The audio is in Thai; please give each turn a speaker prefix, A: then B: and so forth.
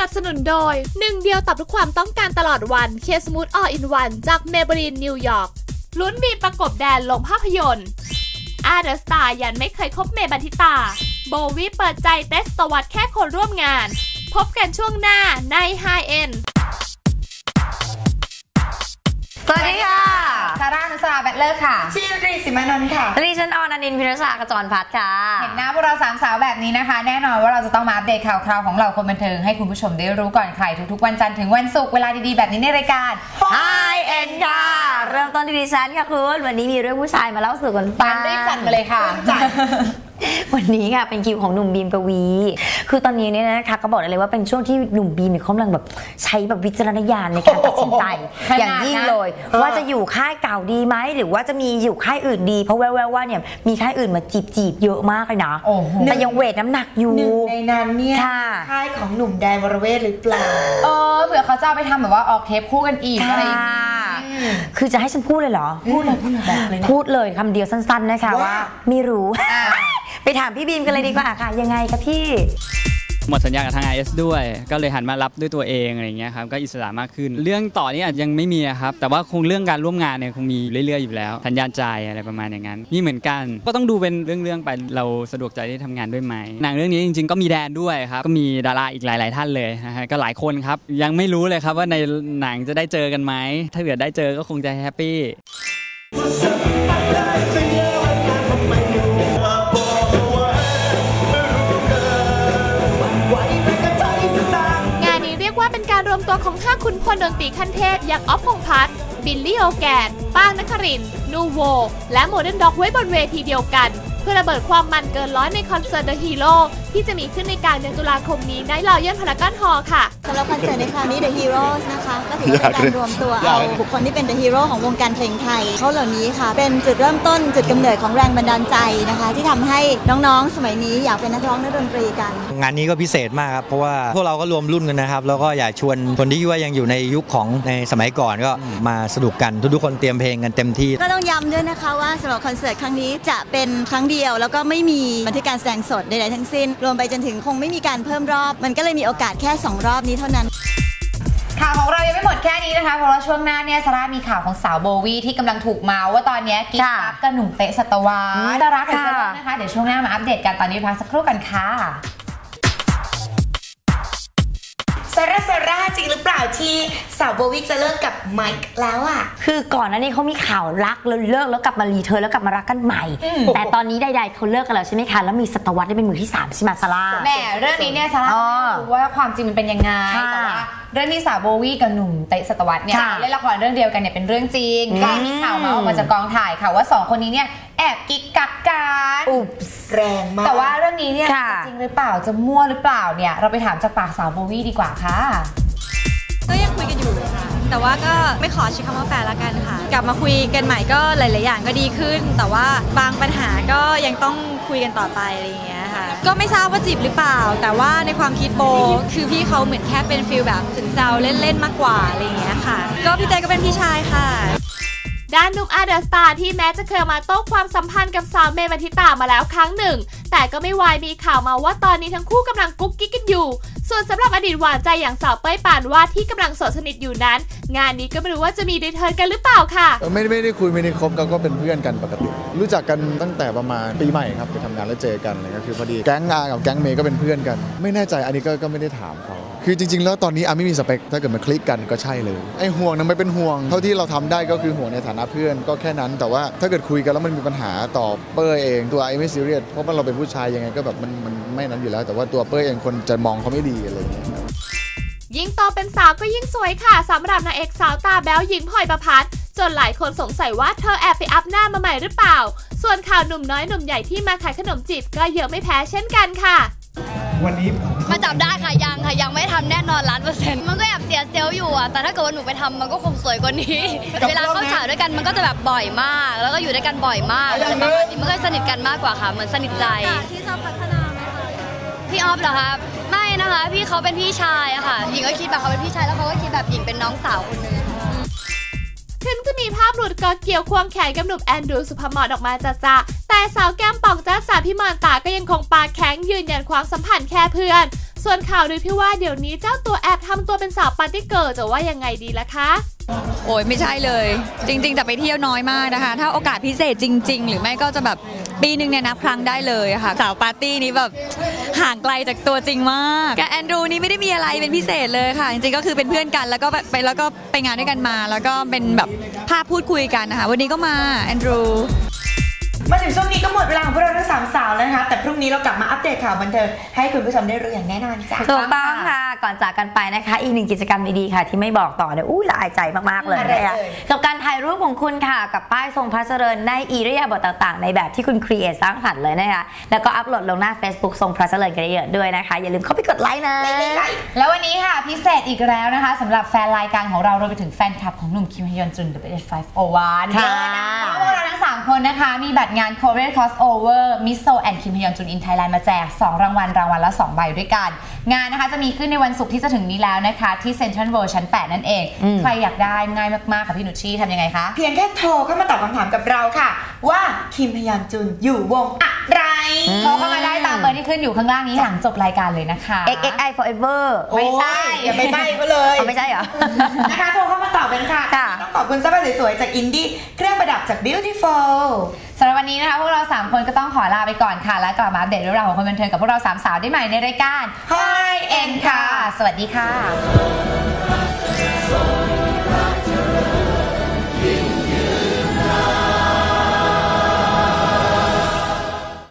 A: นับสนุนโดยหนึ่งเดียวตอบทุกความต้องการตลอดวันเคสมูทอออินวันจากเมเบรีนนิวยอร์กลุ้นมีประกบแดนลงภาพยนตร์อาเดสตาร์ยันไม่เคยคบเมบันทิตา โบวีเปิดใจเตสตวัดแค่คนร่วมงาน พบกันช่วงหน้าใน High End
B: เลอร์ค่ะ
C: ชีรีสิมานนท์ค่ะ
D: ดิฉันออนอนินทร์พิรชากระจรพัฒน์ค่ะ
B: เห็นหน้าพวกเราสามสาวแบบนี้นะคะ แน่นอนว่าเราจะต้องมาอัปเดตข่าวคราวของเราคนบันเทิงให้คุณผู้ชมได้รู้ก่อนใครทุกๆวันจันทร์ถึงวันศุกร์เวลาดีๆแบบนี้ในรายการ
D: Hi End ค่ะ เริ่มต้นที่ดิฉันค่ะคุณ วันนี้มีเรื่องผู้ชายมาเล่าสู่กันฟั
B: ปั
D: ง
B: นรีบจัดมาเลยค่ะ
D: วันนี้ค่ะเป็นคิวของหนุ่มบีมกวี คือตอนนี้เนี่ยนะคะก็บอกได้เลยว่าเป็นช่วงที่หนุ่มบีมเนี่ยเขากำลังแบบใช้แบบวิจารณญาณในการตัดสินใจ
B: ขนาดนั้น
D: อย่างยิ่งเลย ว่าจะอยู่ค่ายเก่าดีไหมหรือว่าจะมีอยู่ค่ายอื่นดี เพราะแววๆว่าเนี่ยมีค่ายอื่นมาจีบจีบๆเยอะมากเลยนะ
B: โอ้โห
D: แต่ยังเวทน้ำหนักอยู่
C: หนึ่งในนั้นเนี่ย
D: ค่ะ
C: ค่ายของหนุ่มแดนวรเวทหรือเปล่า
B: เออเผื่อเขาจะเอาไปทำแบบว่าออกเทปคู่กันอีกอะไรอย่างนี้
D: คือจะให้ฉันพูดเลยเหรอ
C: พูดเลยพูดเลยบอกเลยนะ
D: พูดเลยคำเดียวสั้นๆนะคะ
C: ว่า
D: ว่า ไม่รู้
B: อ่า
D: ไปถามพี่บีมกันเลยดีกว่าค่ะ ยังไงคะพี่
E: หมดสัญญากับทาง IS ด้วย ก็เลยหันมารับด้วยตัวเองอะไรอย่างเงี้ยครับ ก็อิสระมากขึ้น เรื่องต่อนี้อาจยังไม่มีอะครับ แต่ว่าคงเรื่องการร่วมงานเนี่ยคงมีเรื่อยๆอยู่แล้ว สัญญาใจอะไรประมาณอย่างนั้นมีเหมือนกัน ก็ต้องดูเป็นเรื่องๆไป เราสะดวกใจที่ทำงานด้วยไหมหนังเรื่องนี้จริงๆ ก็มีแดนด้วยครับ ก็มีดาราอีกหลาย ๆ ท่านเลยนะฮะ ก็หลายคนครับ ยังไม่รู้เลยครับว่าในหนังจะได้เจอกันไหม ถ้าเกิดได้เจอก็คงจะแฮปปี้
A: ตัวของ5คุณพลดนตรีขั้นเทพอย่างอ๊อฟพงพัฒน์บิลลี่โอแกนป้างนครินนูโว และโมเดิร์นด็อกไว้บนเวทีเดียวกัน เพื่อระเบิดความมันเกินร้อยในคอนเสิร์ต The Hero ที่จะมีขึ้นในกลางเดือนตุลาคมนี้ในลอยยันพารากอนฮอลล์ค่ะ
F: สำหรับคอนเสิร์ตในคราวนี้ The Heroes นะคะ ก็ถือว่าเป็นการรวมตัวเอาบุคคลที่เป็น The Hero ของวงการเพลงไทยเขาเหล่านี้ค่ะ เป็นจุดเริ่มต้นจุดกำเนิดของแรงบันดาลใจนะคะ ที่ทำให้น้องๆ สมัยนี้อยากเป็นนักร้องนักดนตรีกัน
G: งานนี้ก็พิเศษมากครับ เพราะว่าพวกเราก็รวมรุ่นกันนะครับ แล้วก็อยากชวนคนที่ว่ายังอยู่ในยุคของในสมัยก่อนก็มาสนุกกันทุกๆคนเตรียมเพลงกันเต็มที่
F: ก็ต้องย้ำด้วยนะคะว่าสำหรับคอนเสิร์ตครั้งนี้จะเป็นครั้งเดียว แล้วก็ไม่มีบันทึกการแสดงสดใดๆทั้งสิ้นรวมไปจนถึงคงไม่มีการเพิ่มรอบ มันก็เลยมีโอกาสแค่สองรอบนี้เท่านั้น
B: ข่าวของเรายังไม่หมดแค่นี้นะคะ เพราะว่าช่วงหน้าเนี่ยซาร่ามีข่าวของสาวโบวีที่กำลังถูกเมาส์ว่าตอนเนี้ยกิ๊ก
D: ค่ะ
B: กักกับหนุ่มเตะสัตวา
D: อืม
B: จะรักหรือจะ
D: ค่ะ
B: เลิกนะคะ เดี๋ยวช่วงหน้ามาอัปเดตกันตอนนี้พักสักครู่กันค่ะ
C: ซาร่าซาร่าจริงหรือเปล่า ที่สาวโบวิกจะเลิกกับไมค์แล้วอะ
D: คือก่อนหน้านี้เขามีข่าวรักแล้วเลิกแล้วกลับมารีเทิร์นแล้วกลับมารักกันใหม่ แต่ตอนนี้ใดๆเขาเลิกกันแล้วใช่ไหมคะ แล้วมีสตวรรษได้เป็นมือที่สามใช่ไหมซาร่า
B: แหม่เรื่องนี้เนี่ยซาร่า
D: อ๋อ
B: ไม่รู้ว่าความจริงมันเป็นยังไง
D: ค่ะ
B: แต่ว่าเรื่องที่สาวโบวี่กับหนุ่มเตะสตวรรษเนี่ย
D: ค่ะ
B: เล่นละครเรื่องเดียวกันเนี่ยเป็นเรื่องจริง
D: อืม
B: ก็มีข่าวมาออกมาจากกองถ่ายค่ะว่าสองคนนี้เนี่ยแอบกิ๊กกักกัน
D: อุ๊บ
C: แรงมาก
B: แต่ว่าเรื่องนี้เนี่ย
D: ค่ะ
B: จะจริงหรือเปล่าจะมั่วหรือเปล่าเนี่ยเราไปถามจากปากสาวโบวี่ดีกว่าค่ะ
H: แต่ว่าก็ไม่ขอใช้คำว่าแฟนละกันค่ะ กลับมาคุยกันใหม่ก็หลาย ๆ อย่างก็ดีขึ้น แต่ว่าบางปัญหาก็ยังต้องคุยกันต่อไปอะไรอย่างเงี้ยค่ะ ก็ไม่ทราบว่าจีบหรือเปล่า แต่ว่าในความคิดโบ คือพี่เขาเหมือนแค่เป็นฟิลแบบถึงเซาเล่น ๆ มากกว่าอะไรอย่างเงี้ยค่ะ ก็พี่เต้ก็เป็นพี่ชายค่ะ
A: ด้านนุ่มอาเดอร์สตาร์ที่แม้จะเคยมาโต้ความสัมพันธ์กับสาวเมย์บันทิตามาแล้วครั้งหนึ่ง แต่ก็ไม่วายมีข่าวมาว่าตอนนี้ทั้งคู่กำลังกุ๊กกิ๊กกันอยู่ ส่วนสำหรับอดีตหวานใจอย่างสาวเป้ยปานวาดที่กำลังโสดสนิทอยู่นั้น งานนี้ก็ไม่รู้ว่าจะมีรีเทิร์นกันหรือเปล่าค่ะ
I: ไม่ได้ไม่ได้คุยไม่ได้คบก็ก็เป็นเพื่อนกันปกติ รู้จักกันตั้งแต่ประมาณปีใหม่ครับไปทำงานแล้วเจอกันอะไรก็คือพอดีแก๊งอากับแก๊งเมย์ก็เป็นเพื่อนกัน ไม่แน่ใจอันนี้ก็ก็ไม่ได้ถามเขา คือจริง ๆ แล้วตอนนี้อาไม่มีสเปค ถ้าเกิดมันคลิกกันก็ใช่เลยไอ้ห่วงนั้นไม่เป็นห่วง เท่าที่เราทำได้ก็คือห่วงในฐานะเพื่อนก็แค่นั้น แต่ว่าถ้าเกิดคุยกันแล้วมันมีปัญหาต่อเป้ยเองตัวไอ้ไม่ซีเรียสเพราะว่าเราเป็นผู้ชายยังไงก็แบบมันมันไม่นั้นอยู่แล้ว แต่ว่าตัวเป้ยเองคนจะมองเขาไม่ดีอะไรอย่างเงี้ย
A: ยิ่งโตเป็นสาวก็ยิ่งสวยค่ะสำหรับนางเอกสาวตาแบ๊วหญิงพลอยประพัดจนหลายคนสงสัยว่าเธอแอบไปอัพหน้ามาใหม่หรือเปล่า ส่วนข่าวหนุ่มน้อยหนุ่มใหญ่ที่มาขายขนมจีบก็เยอะไม่แพ้เช่นกันค่ะ
J: วันนี้ผม
K: มาจับได้ค่ะยังค่ะยังไม่ทำแน่นอนล้านเปอร์เซ็นต์มันก็แอบเสียเซลล์อยู่อะแต่ถ้าเกิดว่าหนูไปทำมันก็คงสวยกว่านี้ เวลาเข้าฉากด้วยกันมันก็จะแบบบ่อยมาก แล้วก็อยู่ด้วยกันบ่อยมากอะไรประมาณนี้มันก็สนิทกันมากกว่าค่ะ เหมือนสนิทใจ
H: ที่จะพัฒนาไหมคะ
K: พี่ออฟเหรอครับไม่นะคะ พี่เขาเป็นพี่ชายอะค่ะหญิงก็คิดแบบเขาเป็นพี่ชายแล้วเขาก็คิดแบบหญิงเป็นน้องสาวคนหนึงอะค่ะ
A: ถึงจะมีภาพหลุดก็เกี่ยวควงแขนกับหนุ่มแอนดูสุภมรออกมาจ้าจ้าแต่สาวแก้มป่องจ้าสาวพี่มอนตาก็ยังคงปากแข็งยืนยันความสัมพันธ์แค่เพื่อน ส่วนข่าวลือที่ว่าเดี๋ยวนี้เจ้าตัวแอบทำตัวเป็นสาวปาร์ตี้เกิร์ลจะว่ายังไงดีล่ะคะ
H: โอ้ยไม่ใช่เลย จริง ๆ แต่ไปเที่ยวน้อยมากนะคะ ถ้าโอกาสพิเศษจริง ๆ หรือไม่ก็จะแบบปีหนึ่งเนี่ยนับครั้งได้เลยค่ะ สาวปาร์ตี้นี้แบบ ห่างไกลจากตัวจริงมากกับแอนดรูนี่ไม่ได้มีอะไรเป็นพิเศษเลยค่ะ จริงๆก็คือเป็นเพื่อนกันแล้วก็ไปแล้วก็ไปงานด้วยกันมา แล้วก็เป็นแบบภาพพูดคุยกันนะคะวันนี้ก็มาแอนดรู
C: มาถึงช่วง สามสาวแล้วนะคะแต่พรุ่งนี้เรากลับมาอัปเดตข่าวบันเทิงให้คุณผู้ชมได้รู้อย่างแน่นอนจ้ะ
D: ถูกต้องค่ะ ก่อนจากกันไปนะคะ อีกหนึ่งกิจกรรมดีๆค่ะ ที่ไม่บอกต่อเนี่ยอู้ละอายใจมากๆเลย
C: อะไร
D: นะคะ
C: เอ่ย
D: กับการถ่ายรูปของคุณค่ะ กับป้ายทรงพระเจริญในอิริยาบถต่างๆ ในแบบที่คุณครีเอทสร้างสรรค์เลยนะคะแล้วก็อัปโหลดลงหน้า Facebook ทรงพระเจริญกันเยอะๆด้วยนะคะ อย่าลืมเข้าไปกดไลค์นะ
B: แล้ววันนี้ค่ะพิเศษอีกแล้วนะคะสำหรับแฟนรายการของเรารวมไปถึงแฟนคลับของหนุ่มคิมฮยอนจุน W501
D: ค่ะ
B: คนนะคะ มีบัตรงาน Korean Crossover Miso and Kim Hyon Jun in Thailand มาแจก 2 รางวัล รางวัลละ 2 ใบด้วยกัน งานนะคะจะมีขึ้นในวันศุกร์ที่จะถึงนี้แล้วนะคะ ที่ Central World ชั้น 8 นั่นเอง
D: อืม
B: ใครอยากได้ง่ายมาก ๆ ค่ะพี่นุชชี่ทำยังไงคะ
C: เพียงแค่โทรเข้ามาตอบคำถามกับเราค่ะ ว่าคิมพยอนจุนอยู่วงอะไร
B: โทรเข้ามาได้ตามเบอร์ที่ขึ้นอยู่ข้างล่างนี้หลังจบรายการเลยนะคะ
D: XXI forever
B: ไม่ใช่
C: โอ้ยอย่าไปใบ้เขาเลย
D: เอาไม่ใช่เหรอ
C: นะคะโทรเข้ามาตอบ กันค่ะ
D: ค่ะ
C: ต้องขอบคุณเสื้อผ้าสวยๆจากอินดี้เครื่องประดับจาก Beautiful
B: สำหรับวันนี้นะคะพวกเรา 3 คนก็ต้องขอลาไปก่อนค่ะ และกลับมาอัปเดตเรื่องราวของคนบันเทิงกับพวกเรา3สาวได้ใหม่ในรายการ
C: Hi End ค่ะ
B: สวัสดีค่ะ